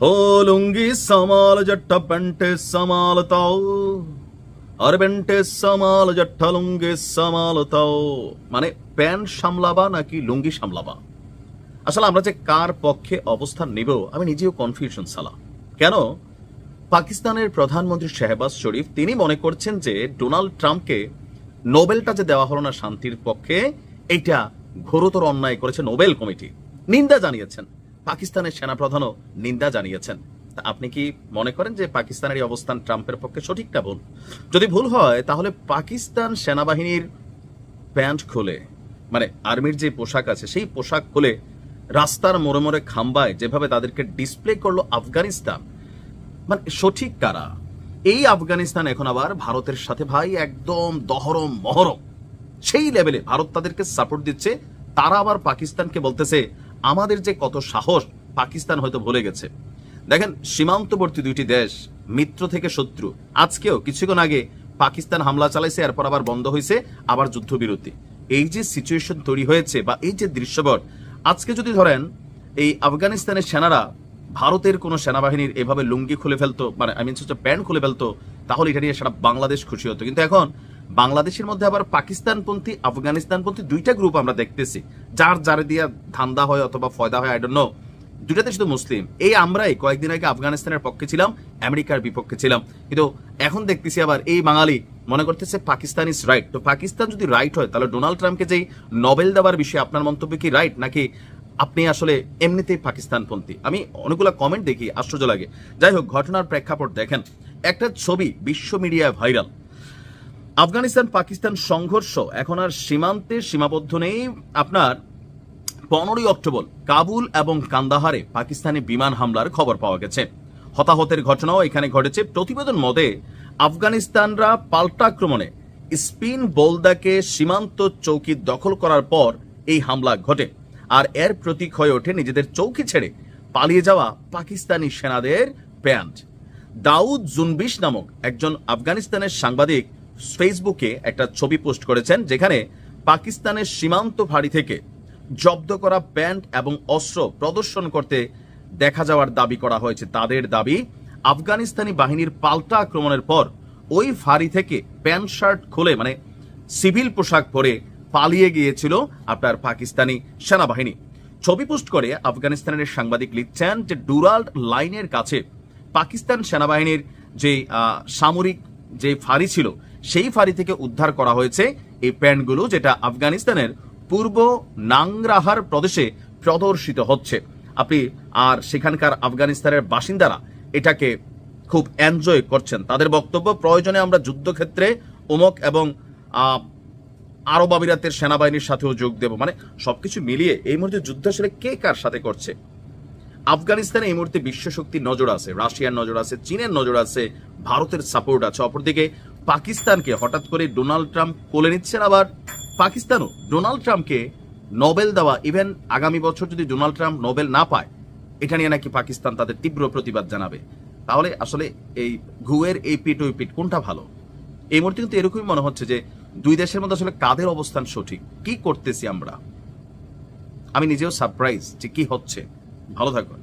ఓ లుంగి సమాల జట్ట పెంటే సమాలతావు আর প্যান্টে সামাল জট্ঠা লুঙ্গে সামালতাও মানে প্যান্ট সামলাবা নাকি লুঙ্গি সামলাবা আসলে আমরা যে কার পক্ষে অবস্থান নিব আমি নিজেও কনফিউশন সালা কেন পাকিস্তানের প্রধানমন্ত্রী শেহবাজ শরীফ তিনি মনে করছেন যে ডোনাল্ড ট্রাম্পকে নোবেলটা যে দেওয়া হলো না শান্তির পক্ষে এটা ঘোরতর অন্যায় করেছে নোবেল কমিটি নিন্দা জানিয়েছেন পাকিস্তানের সেনাপ্রধানও নিন্দা জানিয়েছেন। তা আপনি কি মনে করেন যে পাকিস্তানের এই অবস্থান ট্রাম্পের পক্ষে সঠিকটা ভুল যদি ভুল হয়, তাহলে পাকিস্তান সেনাবাহিনীর প্যান্ট খুলে মানে আর্মির যে পোশাক আছে, সেই পোশাক খুলে রাস্তার মোড়ে মোড়ে খাম্বায় যেভাবে তাদেরকে ডিসপ্লে করল আফগানিস্তান মানে সঠিক কারা? এই আফগানিস্তান এখন আবার ভারতের সাথে ভাই একদম দহরম মহরম। সেই লেভেলে ভারত তাদেরকে সাপোর্ট দিচ্ছে, তারা আবার পাকিস্তানকে বলতেছে আমাদের যে কত সাহস, পাকিস্তান হয়তো ভুলে গেছে। দেখেন, সীমান্তবর্তী দুইটি দেশ, মিত্র থেকে শত্রু। আজকেও কিছুক্ষণ আগে পাকিস্তান হামলা চালাইছে, এরপর আবার বন্ধ হয়েছে আবার যুদ্ধবিরতি। এই যে সিচুয়েশন তৈরি হয়েছে বা এই যে দৃশ্যপট, আজকে যদি ধরেন, এই আফগানিস্তানের সেনারা ভারতের কোনো সেনাবাহিনীর এভাবে লুঙ্গি খুলে ফেলতো মানে আই মিন হচ্ছে প্যান্ট খুলে ফেলতো, তাহলে এটা নিয়ে সারা বাংলাদেশ খুশি হতো। কিন্তু এখন বাংলাদেশের মধ্যে আবার পাকিস্তানপন্থী, আফগানিস্তানপন্থী দুইটা গ্রুপ আমরা দেখতেছি। যার যারে দিয়া ধান্দা হয় অথবা ফয়দা হয় আই নো দুটাতে শুধু মুসলিম। এই আমরাই কয়েকদিন আগে আফগানিস্তানের পক্ষে ছিলাম, আমেরিকার বিপক্ষে ছিলাম। কিন্তু এখন দেখতেছি আবার এই বাঙালি মনে করতেছে পাকিস্তান ইজ রাইট তো পাকিস্তান যদি রাইট হয়, তাহলে ডোনাল্ড ট্রাম্পকে যেই নোবেল দেওয়ার বিষয়ে আপনার মন্তব্য কি রাইট নাকি আপনি আসলে এমনিতেই পাকিস্তানপন্থী? আমি অনেকগুলো কমেন্ট দেখি, আশ্চর্য লাগে। যাই হোক, ঘটনার প্রেক্ষাপট দেখেন। একটা ছবি বিশ্ব মিডিয়ায় ভাইরাল আফগানিস্তান পাকিস্তান সংঘর্ষ এখন আর সীমান্তে সীমাবদ্ধ নেই। আপনার পনেরোই অক্টোবর কাবুল এবং কান্দাহারে পাকিস্তানি বিমান হামলার খবর পাওয়া গেছে। হতাহতের ঘটনাও এখানে ঘটেছে। প্রতিবেদন মতে, আফগানিস্তানরা পাল্টা আক্রমণে স্পিন বোলদাকে সীমান্ত চৌকি দখল করার পর এই হামলা ঘটে। আর এর প্রতীক হয়ে ওঠে নিজেদের চৌকি ছেড়ে পালিয়ে যাওয়া পাকিস্তানি সেনাদের প্যান্ট দাউদ জুনবিশ নামক একজন আফগানিস্তানের সাংবাদিক ফেসবুকে একটা ছবি পোস্ট করেছেন যেখানে পাকিস্তানের সীমান্ত ফাঁড়ি থেকে জব্দ করা প্যান্ট এবং অস্ত্র প্রদর্শন করতে দেখা যাওয়ার দাবি করা হয়েছে। তাদের দাবি, আফগানিস্তানি বাহিনীর পাল্টা আক্রমণের পর ওই ফাঁড়ি থেকে প্যান্ট শার্ট খুলে মানে সিভিল পোশাক পরে পালিয়ে গিয়েছিল আপনার পাকিস্তানি সেনাবাহিনী। ছবি পোস্ট করে আফগানিস্তানের সাংবাদিক লিখছেন যে ডুরাল্ড লাইনের কাছে পাকিস্তান সেনাবাহিনীর যে সামরিক যে ফাঁড়ি ছিল সেই ফাঁড়ি থেকে উদ্ধার করা হয়েছে এই প্যান্টগুলো যেটা আফগানিস্তানের পূর্ব নাংরাহার প্রদেশে প্রদর্শিত হচ্ছে। আপনি আর সেখানকার আফগানিস্তানের বাসিন্দারা এটাকে খুব এনজয় করছেন। তাদের বক্তব্য, প্রয়োজনে আমরা যুদ্ধক্ষেত্রে ওমক এবং আরব আমিরাতের সেনাবাহিনীর সাথেও যোগ দেব। মানে সবকিছু মিলিয়ে এই মুহূর্তে যুদ্ধ আসলে কে কার সাথে করছে? আফগানিস্তানে এই মুহূর্তে বিশ্ব শক্তির নজর আছে, রাশিয়ার নজর আছে, চীনের নজর আছে, ভারতের সাপোর্ট আছে। অপরদিকে পাকিস্তানকে হঠাৎ করে ডোনাল্ড ট্রাম্প কোলে নিচ্ছেন, আবার পাকিস্তানও ডোনাল্ড ট্রাম্পকে নোবেল দেওয়া, ইভেন আগামী বছর যদি ডোনাল্ড ট্রাম্প নোবেল না পায়, এটা নিয়ে নাকি পাকিস্তান তাদের তীব্র প্রতিবাদ জানাবে। তাহলে আসলে এই ঘুয়ের এই পিট ওই পিট কোনটা ভালো? এই মুহূর্তে কিন্তু এরকমই মনে হচ্ছে যে দুই দেশের মধ্যে আসলে কাদের অবস্থান সঠিক, কি করতেছি আমরা? আমি নিজেও সারপ্রাইজ যে কি হচ্ছে। ভালো থাকুন